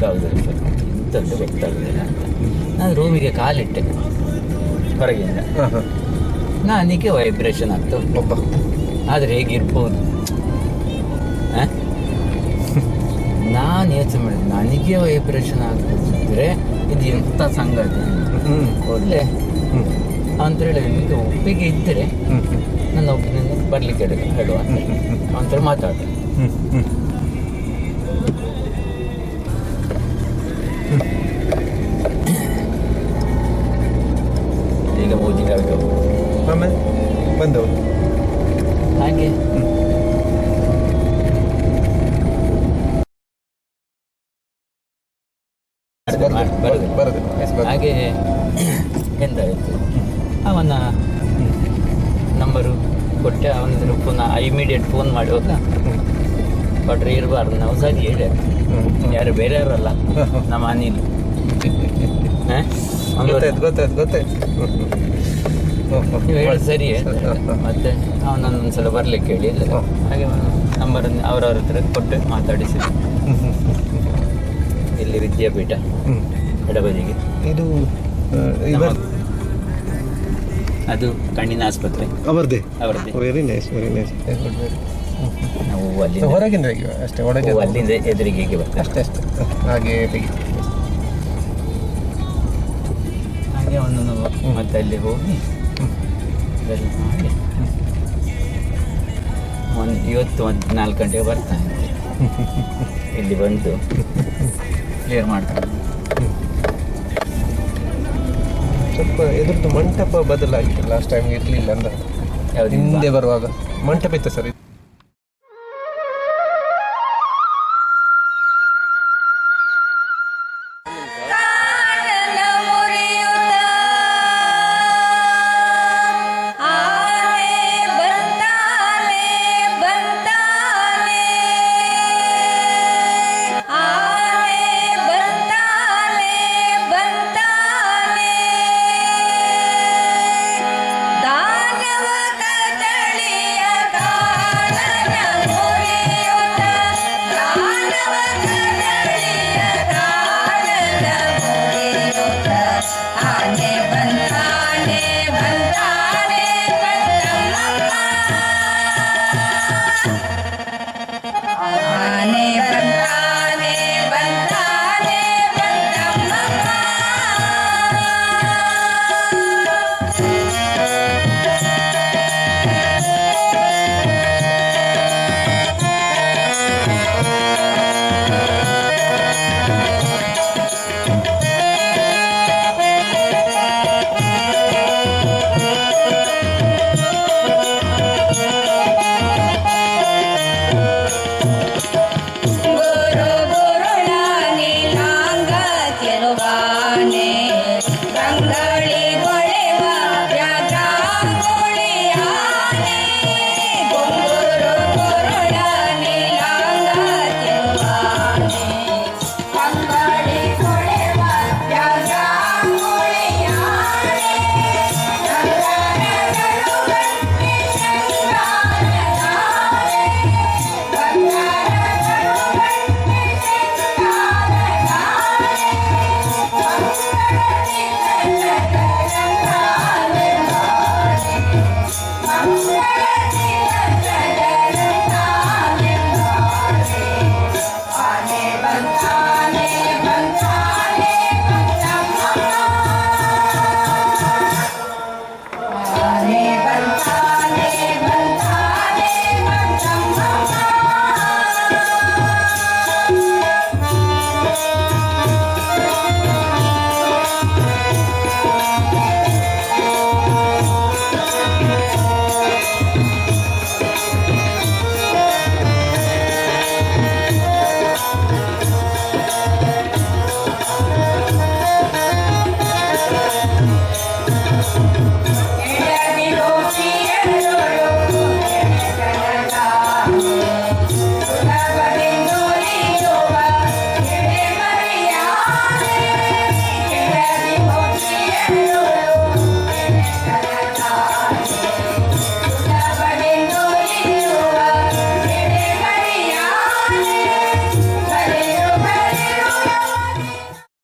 ಗೊತ್ತಾಗುದಿಲ್ಲ. ಅಂತ ನಾನು ರೂಮಿಗೆ ಕಾಲಿಟ್ಟೆ. ಹೊರಗಿಂದ. ನನಗೆ ವೈಬ್ರೇಷನ್ ಆಗ್ತಾ ಒಬ್ಬ. ಆದರೆ ಹೇಗಿರ್ಬೋದು? ನಾನು ಯೋಚನೆ ಮಾಡಿದೆ ನನಗೆ ವೈಬ್ರೇಷನ್ ಆಗ್ತಿದ್ರೆ ಇದು ಎಂಥ ಸಂಗತಿ? ಒಳ್ಳೆ. ಅಂತೇಳಿ ನಿಮಗೆ ಒಪ್ಪಿಗೆ ಇದ್ದರೆ ನನ್ನ ಒಬ್ಬನಿಂದ ಬರ್ಲಿಕ್ಕೆ ಹೇಳಿ ಹೇಳುವ ಅಂತ. ಮಾತಾಡ ಈಗ ಪೂಜೆಗೆ ಆಗಬೇಕು ಆಮೇಲೆ ಬಂದವು ಹಾಗೆ. ಹಾಗೆ ಎಂತಾಯಿತು ಅವನ ನಂಬರು ಕೊಟ್ಟೆ ಅವನ ಪುನಃ ಇಮಿಡಿಯೇಟ್ ಫೋನ್ ಮಾಡುವಾಗ ಕೊಟ್ರೆ ಇರಬಾರ್ದು. ನಾವು ಸರಿ ಹೇಳಿ. ಯಾರು ಬೇರೆ ಯಾರಲ್ಲ ನಮ್ಮ ಅನಿಲ್. ಗೊತ್ತಾಯ್ತು ಗೊತ್ತಾಯ್ತು ಗೊತ್ತಾಯ್ತು. ಹೇಳಿ ಸರಿ ಮತ್ತೆ ಅವ್ನು ಒಂದ್ಸಲ ಬರ್ಲಿಕ್ಕೆ ಹೇಳಿ. ಹಾಗೆ ನಂಬರ್ ಅವರವ್ರ ಹತ್ರ ಕೊಟ್ಟು ಮಾತಾಡಿಸಿ. ಇಲ್ಲಿ ವಿದ್ಯಾಪೀಠ ಎಡಬದಿಗೆ ಇದು ಅದು ಕಣ್ಣಿನ ಆಸ್ಪತ್ರೆ. ಅವರದೇ? ಅವರದೇ. ವೆರಿ ನೈಸ್ ವೆರಿ ನೈಸ್ ನಾವು ಅಲ್ಲಿಂದ ಹೊರಗಿಂದ ಅಷ್ಟೇ ಒಳಗೆ ಅಲ್ಲಿಂದ ಎದುರಿಗೆ ಹೀಗೆ ಬರ್ತೇವೆ ಅಷ್ಟೇ ಅಷ್ಟೇ. ಹಾಗೆ ತೆಗಿ ಹಾಗೆ ಒಂದೊಂದು ಮತ್ತೆ ಅಲ್ಲಿ ಹೋಗಿ ಅದೆಲ್ಲ ಮಾಡಿ ಒಂದು ಇವತ್ತು ಒಂದು ನಾಲ್ಕು ಗಂಟೆಗೆ ಬರ್ತಾನೆ ಇಲ್ಲಿ ಬಂದು ಕ್ಲಿಯರ್ ಮಾಡ್ತಾನೆ ಸ್ವಲ್ಪ ಎದುರ್ದು ಮಂಟಪ ಬದಲಾಗಿತ್ತು ಲಾಸ್ಟ್ ಟೈಮ್ ಇರಲಿಲ್ಲ ಅಂದ್ರೆ. ಯಾವ್ದು ಹಿಂದೆ ಬರುವಾಗ. ಮಂಟಪ ಇತ್ತು ಸರ್